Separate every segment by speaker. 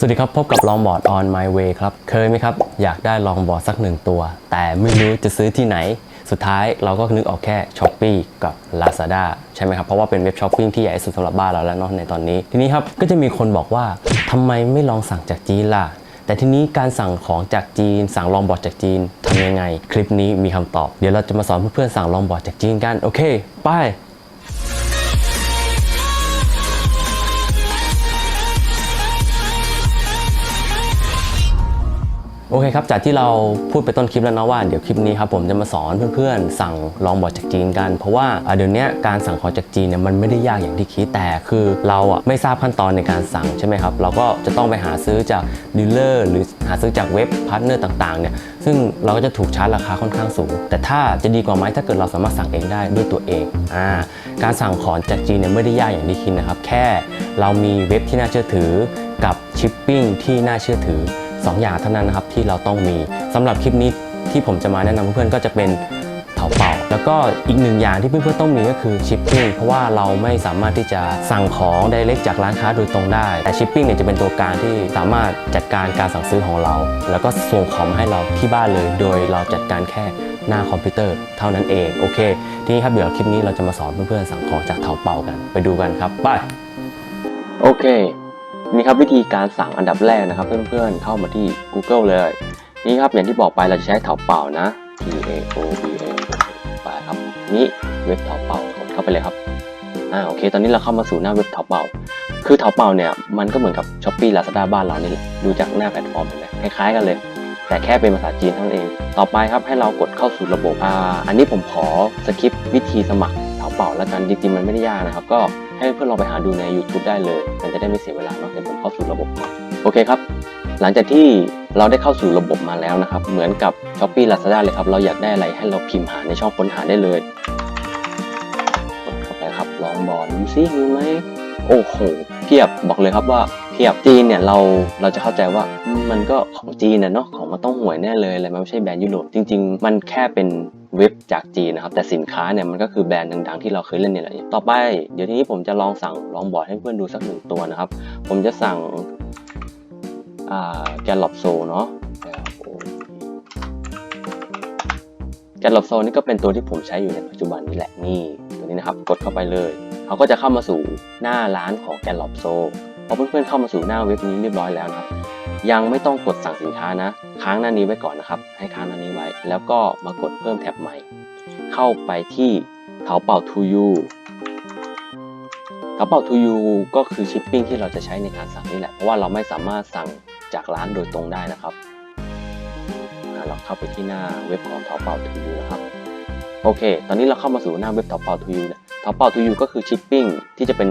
Speaker 1: สวัสดีครับ พบกับลองบอร์ด on my way ครับ เคยไหมครับ อยากได้ลองบอร์ดสักหนึ่งตัว แต่ไม่รู้จะซื้อที่ไหน สุดท้ายเราก็นึกออกแค่ s h อ p e e กับ Lazada ใช่ไหมครับ เพราะว่าเป็นเว็บช้อปปิ้งที่ใหญ่สุดสำหรับบ้านเราแล้วเนาะในตอนนี้ ทีนี้ครับ ก็จะมีคนบอกว่าทำไมไม่ลองสั่งจากจีนล่ะ แต่ทีนี้การสั่งของจากจีน สั่งลองบอร์ดจากจีนทำยังไง คลิปนี้มีคำตอบ เดี๋ยวเราจะมาสอนเพื่อนๆสั่งลองบอร์ดจากจีนกัน โอเค ไป โอเคครับ จากที่เราพูดไปต้นคลิปแล้วเนาะว่าเดี๋ยวคลิปนี้ครับผมจะมาสอนเพื่อนๆ สั่งลองบอร์ดจากจีนกัน เพราะว่าเดี๋ยวนี้การสั่งของจากจีนเนี่ยมันไม่ได้ยากอย่างที่คิดแต่คือเราอะไม่ทราบขั้นตอนในการสั่งใช่ไหมครับ เราก็จะต้องไปหาซื้อจากดีลเลอร์หรือหาซื้อจากเว็บพาร์ทเนอร์ต่างๆเนี่ยซึ่งเราก็จะถูกชาร์จราคาค่อนข้างสูง แต่ถ้าจะดีกว่าไหมถ้าเกิดเราสามารถสั่งเองได้ด้วยตัวเองอ่าการสั่งของจากจีนเนี่ยไม่ได้ยากอย่างที่คิดนะครับแค่เรามีเว็บที่น่าเชื่อถือกับชิปปิ้งที่น่าเชื่อถือ สองอย่างเท่านั้นนะครับที่เราต้องมีสำหรับคลิปนี้ที่ผมจะมาแนะนำเพื่อนๆก็จะเป็นเถาเป่า แล้วก็อีกหนึ่งอย่างที่เพื่อนๆต้องมีก็คือชิปปิ้งเพราะว่าเราไม่สามารถที่จะสั่งของไดเรกจากร้านค้าโดยตรงได้ แต่ชิปปิ้งเนี่ยจะเป็นตัวกางที่สามารถจัดการการสั่งซื้อของเรา แล้วก็ส่งของมาให้เราที่บ้านเลย โดยเราจัดการแค่หน้าคอมพิวเตอร์เท่านั้นเองโอเค ทีนี้ครับเดี๋ยวคลิปนี้เราจะมาสอนเพื่อนๆสั่งของจากเถาเป่ากัน ไปดูกันครับไปโอเค นี่ครับวิธีการสั่งอันดับแรกนะครับ เพื่อนๆเข้ามาที่ Google เลย นี่ครับอย่างที่บอกไปเราจะใช้เถาเป่านะ T A O B A ไปครับนี่เว็บเถาเป่ากดเข้าไปเลยครับอ่าโอเค ตอนนี้เราเข้ามาสู่หน้าเว็บเถาเป่า คือเถาเป่าเนี่ยมันก็เหมือนกับ s h อ p e e Lazada บ้านเรานี่แหละดูจากหน้าแพลตฟอร์มเห็นไหมคล้ายๆกันเลย แต่แค่เป็นภาษาจีนเท่านั้นเอง ต่อไปครับให้เรากดเข้าสู่ระบบอ่าอันนี้ผมขอสคริปต์วิธีสมัครเถาเป่าแล้วกันจริงๆมันไม่ได้ยากนะครับก็ ให้เพื่อนลองไปหาดูใน YouTube ได้เลย มันจะได้ไม่เสียเวลาเนาะเดี๋ยวผมเข้าสู่ระบบก่อนโอเคครับ หลังจากที่เราได้เข้าสู่ระบบมาแล้วนะครับ เหมือนกับ s h อ p e e Lazada เลยครับ เราอยากได้อะไรให้เราพิมพ์หาในช่องค้นหาได้เลยกดเข้าไปครับลองบอลดูซิมีไหมโอ้โหเพียบบอกเลยครับว่าเพียบจีนเนี่ยเราเราจะเข้าใจว่ามมันก็ของจีนนะเนาะของมันต้องห่วยแน่เลยอะไรมันไม่ใช่แบรนด์ยุโรปจริง ๆ มันแค่เป็น เว็บจากจีนนะครับแต่สินค้าเนี่ยมันก็คือแบรนด์ดังๆที่เราเคยเล่นเนี่ยแหละต่อไปเดี๋ยวทีนี้ผมจะลองสั่งลองบอร์ดให้เพื่อนดูสักหนึ่งตัวนะครับ ผมจะสั่งแกลลอบโซเนาะแกลลอบโซนี่ก็เป็นตัวที่ผมใช้อยู่ในปัจจุบันนี่แหละนี่ตัวนี้นะครับกดเข้าไปเลยเขาก็จะเข้ามาสู่หน้าร้านของแกลลอบโซ พอเพื่อนๆเข้ามาสู่หน้าเว็บนี้เรียบร้อยแล้วนะครับ ยังไม่ต้องกดสั่งสินค้านะ ค้างหน้านี้ไว้ก่อนนะครับ ให้ค้างหน้านี้ไว้ แล้วก็มากดเพิ่มแท็บใหม่ เข้าไปที่เถาเป่า to you เถาเป่า to you ก็คือชิปปิ้งที่เราจะใช้ในการสั่งนี่แหละ เพราะว่าเราไม่สามารถสั่งจากร้านโดยตรงได้นะครับเราเข้าไปที่หน้าเว็บของเถาเป่า to you นะครับ โอเค ตอนนี้เราเข้ามาสู่หน้าเว็บเถาเป่า to you เนี่ยเถาเป่า to you ก็คือชิปปิ้งที่จะเป็น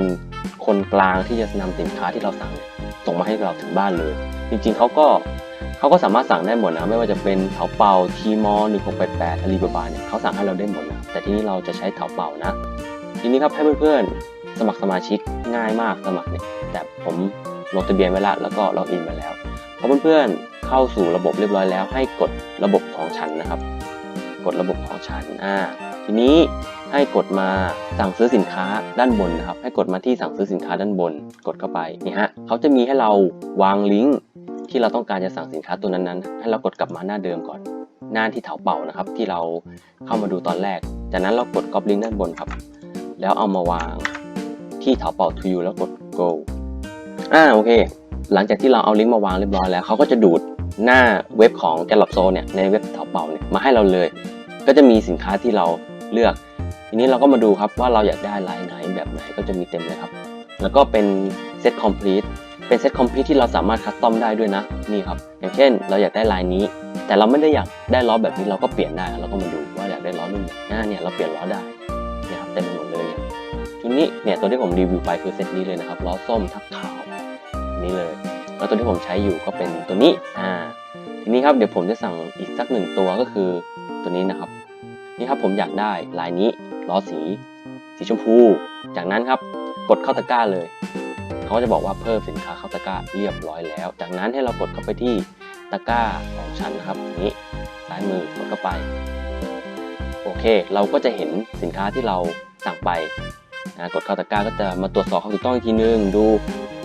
Speaker 1: คนกลางที่จะนำสินค้าที่เราสั่งเนี่ยส่งมาให้เราถึงบ้านเลย จริงๆเขาก็เขาก็สามารถสั่งได้หมดนะไม่ว่าจะเป็นเถาเป่าทีมอหนึ่งหกแปดแปดอาลีบาบาเนี่ยเขาสั่งให้เราได้หมดนะแต่ที่นี้เราจะใช้เถาเป่านะ ทีนี้ครับให้เพื่อนๆ สมัครสมาชิกง่ายมากสมัครเนี่ยแต่ผมลงทะเบียนไว้ละแล้วก็ล็อกอินมาแล้วพอเพื่อนๆเข้าสู่ระบบเรียบร้อยแล้ว ให้กดระบบของฉันนะครับ กดระบบของฉันอ่า ทีนี้ให้กดมาสั่งซื้อสินค้าด้านบนนะครับ ให้กดมาที่สั่งซื้อสินค้าด้านบน กดเข้าไปนี่ฮะเขาจะมีให้เราวางลิงก์ที่เราต้องการจะสั่งสินค้าตัวนั้นๆ ให้เรากดกลับมาหน้าเดิมก่อน หน้าที่เถาเป่านะครับ ที่เราเข้ามาดูตอนแรก จากนั้นเรากด copy ลิงก์ด้านบนครับ แล้วเอามาวางที่เถาเป่า to you แล้วกด go อ่าโอเค หลังจากที่เราเอาลิงก์มาวางเรียบร้อยแล้วเขาก็จะดูดหน้าเว็บของ g a l l o p s o เนี่ยในเว็บเถาเป่าเนี่ยมาให้เราเลย ก็จะมีสินค้าที่เรา เลือก ทีนี้เราก็มาดูครับว่าเราอยากได้ลายไหนแบบไหนก็จะมีเต็มเลยครับ แล้วก็เป็นเซตคอมพลีทเป็นเซตคอมพลีทที่เราสามารถคัสตอมได้ด้วยนะนี่ครับ อย่างเช่น เราอยากได้ลายนี้ แต่เราไม่ได้อยากได้ล้อแบบนี้เราก็เปลี่ยนได้เราก็มาดูว่าอยากได้ล้อรุ่นไหนหน้าเนี่ยเราเปลี่ยนล้อได้นี่ครับเต็มไปหมดเลยเนี่ยชุดนี้เนี่ยตัวที่ผมรีวิวไปคือเซตนี้เลยนะครับล้อส้มทับขาวนี่เลย แล้วตัวที่ผมใช้อยู่ก็เป็นตัวนี้อ่าทีนี้ครับเดี๋ยวผมจะสั่งอีกสักหนึ่งตัวก็คือตัวนี้นะครับ นี่ครับผมอยากได้ลายนี้ล้อสี สีชมพู จากนั้นครับกดเข้าตะกร้าเลย เขาก็จะบอกว่าเพิ่มสินค้าเข้าตะกร้าเรียบร้อยแล้ว จากนั้นให้เรากดเข้าไปที่ตะกร้าของฉันนะครับนี้ซ้ายมือกดเข้าไป โอเค เราก็จะเห็นสินค้าที่เราสั่งไปนะกดเข้าตะกร้าก็จะมาตรวจสอบความถูกต้องอีกทีนึงดู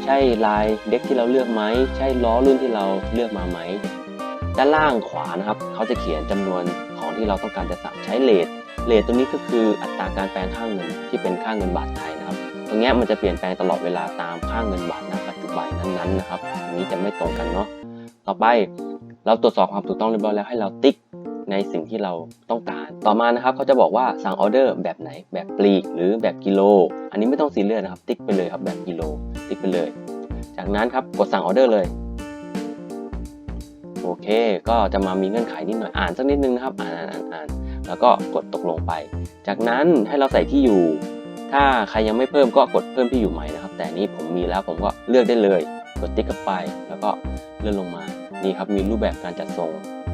Speaker 1: ใช่ลายเด็กที่เราเลือกไหมใช่ล้อรุ่นที่เราเลือกมาไหมด้านล่างขวานะครับเขาจะเขียนจำนวน ที่เราต้องการจะสั่งใช้เลทเลทตัวนี้ก็คืออัตราการแปลงค่าเงินที่เป็นค่าเงินบาทไทยนะครับ ตรงนี้มันจะเปลี่ยนแปลงตลอดเวลาตามค่าเงินบาทณปัจจุบันนั้นๆนะครับอันนี้จะไม่ตรงกันเนาะต่อไปเราตรวจสอบความถูกต้องเรียบร้อยแล้วให้เราติ๊กในสิ่งที่เราต้องการ ต่อมานะครับเขาจะบอกว่าสั่งออเดอร์แบบไหน แบบปลีกหรือแบบกิโล อันนี้ไม่ต้องซีเรียสนะครับ ติ๊กไปเลยครับแบบกิโล ติ๊กไปเลย จากนั้นครับกดสั่งออเดอร์เลย โอเค ก็จะมามีเงื่อนไขนิดหน่อยอ่านสักนิดนึงนะครับ อ่านอ่านอ่านอ่านแล้วก็กดตกลงไป จากนั้นให้เราใส่ที่อยู่ ถ้าใครยังไม่เพิ่มก็กดเพิ่มที่อยู่ใหม่นะครับ แต่นี้ผมมีแล้วผมก็เลือกได้เลย กดติ๊กเข้าไป แล้วก็เลื่อนลงมา นี่ครับ มีรูปแบบการจัดส่ง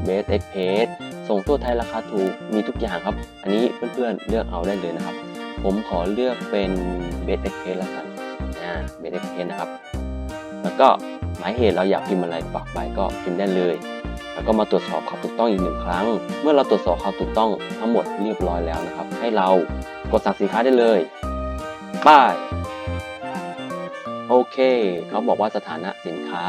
Speaker 1: Best Express ส่งทั่วไทยราคาถูก มีทุกอย่างครับ อันนี้เพื่อนๆเลือกเอาได้เลยนะครับ ผมขอเลือกเป็น Best Express แล้วกันอ่า Best Express นะครับ แล้วก็หมายเหตุเราอยากพิมพ์อะไรฝากไปก็พิมพ์ได้เลย แล้วก็มาตรวจสอบความถูกต้องอีกหนึ่งครั้ง เมื่อเราตรวจสอบความถูกต้องทั้งหมดเรียบร้อยแล้วนะครับ ให้เรากดสั่งสินค้าได้เลยป้ายโอเค เขาบอกว่าสถานะสินค้า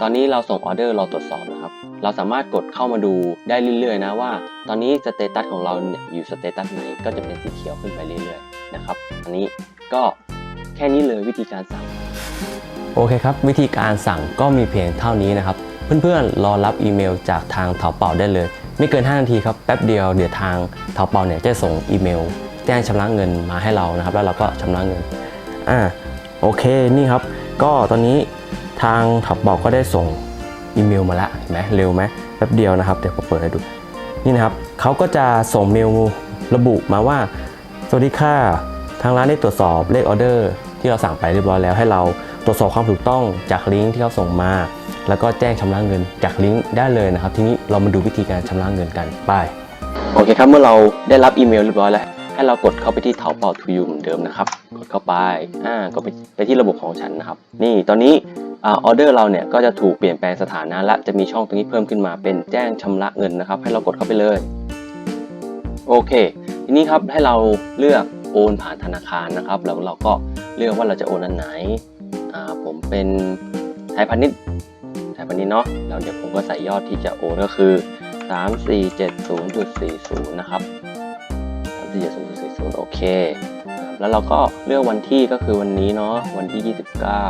Speaker 1: ตอนนี้เราส่งออเดอร์เราตรวจสอบนะครับ เราสามารถกดเข้ามาดูได้เรื่อยๆนะว่า ตอนนี้สเตตัสของเราเนี่ยอยู่สเตตัสไหนก็จะเป็นสีเขียวขึ้นไปเรื่อยๆนะครับ อันนี้ก็แค่นี้เลยวิธีการสั่ง
Speaker 2: โอเคครับ วิธีการสั่งก็มีเพียงเท่านี้นะครับ เพื่อนๆ รอรับอีเมลจากทางเถาเป่าได้เลย ไม่เกิน 5 นาทีครับ แป๊บเดียวเดี๋ยวทางเถาเป่าเนี่ยจะส่งอีเมล แจ้งชำระเงินมาให้เรานะครับ แล้วเราก็ชำระเงินอ่าโอเคนี่ครับ ก็ตอนนี้ทางเถาเป่าก็ได้ส่งอีเมลมาล้วเห็นไหมเร็วไหมแป๊บเดียวนะครับเดี๋ยวผมเปิดให้ดูนี่นะครับเขาก็จะส่งเมลระบุมาว่าสวัสดีค่ะทางร้านได้ตรวจสอบเลขออเดอร์ที่เราสั่งไปเรียบร้อยแล้วให้เรา ตรวจสอบความถูกต้องจากลิงก์ที่เขาส่งมา แล้วก็แจ้งชำระเงินจากลิงก์ได้เลยนะครับ ทีนี้เรามาดูวิธีการชำระเงินกันไป
Speaker 1: โอเคครับเมื่อเราได้รับอีเมลเรียบร้อยแล้วให้เรากดเข้าไปที่เถาเป่าทูยูเหมือนเดิมนะครับ กดเข้าไปอ่ากดไปไปที่ระบบของฉันนะครับ นี่ตอนนี้อาออเดอร์เราเนี่ยก็จะถูกเปลี่ยนแปลงสถานะและจะมีช่องตรงนี้เพิ่มขึ้นมาเป็นแจ้งชำระเงินนะครับ ให้เรากดเข้าไปเลย โอเค ทีนี้ครับให้เราเลือกโอนผ่านธนาคารนะครับ แล้วเราก็เลือกว่าเราจะโอนอันไหน เป็นไทยพาณิชย์ไทยพาณิชย์เนาะแล้วเดี๋ยวผมก็ใส่ยอดที่จะโอนก็คือ 3470.40 นะครับ 3470.40 โอเค แล้วเราก็เลือกวันที่ก็คือวันนี้เนาะวันที่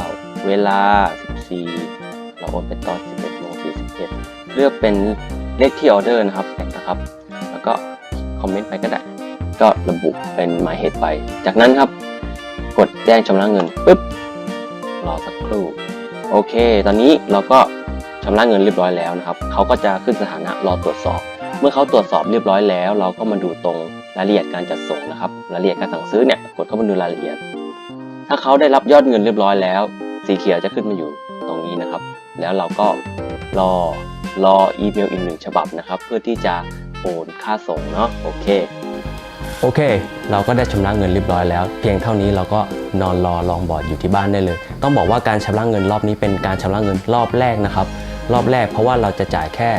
Speaker 1: 29 เวลา 14 เราโอนไปตอน 11โมง41 เลือกเป็นเลขที่ออเดอร์นะครับนะครับ แล้วก็คอมเมนต์ไปก็ได้ ก็ระบุเป็นหมายเหตุไป จากนั้นครับ กดแจ้งชำระเงินปุ๊บ โอเค ตอนนี้เราก็ชำระเงินเรียบร้อยแล้วนะครับเขาก็จะขึ้นสถานะรอตรวจสอบ เมื่อเขาตรวจสอบเรียบร้อยแล้ว เราก็มาดูตรงรายละเอียดการจัดส่งนะครับ รายละเอียดการสั่งซื้อเนี่ยกดเข้ามาดูรายละเอียด ถ้าเขาได้รับยอดเงินเรียบร้อยแล้ว สีเขียวจะขึ้นมาอยู่ตรงนี้นะครับ แล้วเราก็รอรออีเมลอีกหนึ่งฉบับนะครับ เพื่อที่จะโอนค่าส่งเนาะโอเค
Speaker 2: โอเค เราก็ได้ชำระเงินเรียบร้อยแล้ว เพียงเท่านี้เราก็นอนรอลองบอร์ดอยู่ที่บ้านได้เลย ต้องบอกว่าการชำระเงินรอบนี้เป็นการชำระเงินรอบแรกนะครับ รอบแรกเพราะว่าเราจะจ่ายแค่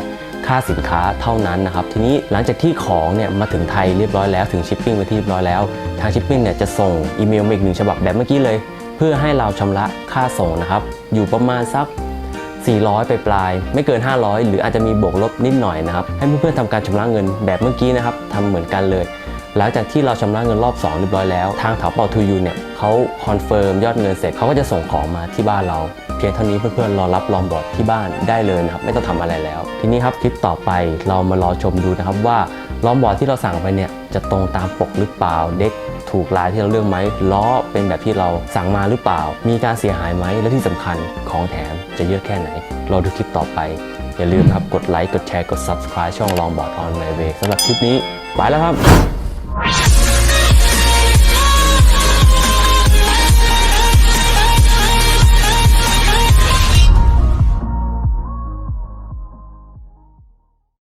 Speaker 2: ค่าสินค้าเท่านั้นนะครับ ทีนี้หลังจากที่ของเนี่ยมาถึงไทยเรียบร้อยแล้วถึงชิปปิ้งไปที่เรียบร้อยแล้ว ทางชิปปิ้งเนี่ยจะส่งอีเมลมาอีกหนึ่งฉบับแบบเมื่อกี้เลย เพื่อให้เราชำระค่าส่งนะครับ อยู่ประมาณสัก400 ไปปลาย ไม่เกิน 500 หรืออาจจะมีบวกลบนิดหน่อยนะครับ ให้เพื่อนๆทำการชำระเงินแบบเมื่อกี้นะครับทำเหมือนกันเลย หลังจากที่เราชำระเงินรอบ 2 เรียบร้อยแล้ว ทางถาเป่าทูยูเนี่ยเขาคอนเฟิร์มยอดเงินเสร็จเขาก็จะส่งของมาที่บ้านเรา เพียงเท่านี้เพื่อนๆรอรับลองบอร์ดที่บ้านได้เลยนะครับไม่ต้องทำอะไรแล้ว ทีนี้ครับคลิปต่อไปเรามารอชมดูนะครับว่าลองบอร์ดที่เราสั่งไปเนี่ยจะตรงตามปกหรือเปล่าเด็กถูกลายที่เราเลือกไหมล้อเป็นแบบที่เราสั่งมาหรือเปล่า มีการเสียหายไหมและที่สำคัญของแถมจะเยอะแค่ไหนรอดูคลิปต่อไป อย่าลืมครับกดไลค์กดแชร์กด subscribe ช่องลองบอร์ดออนไลน์เวสำหรับคลิปนี้ไปแล้วครับ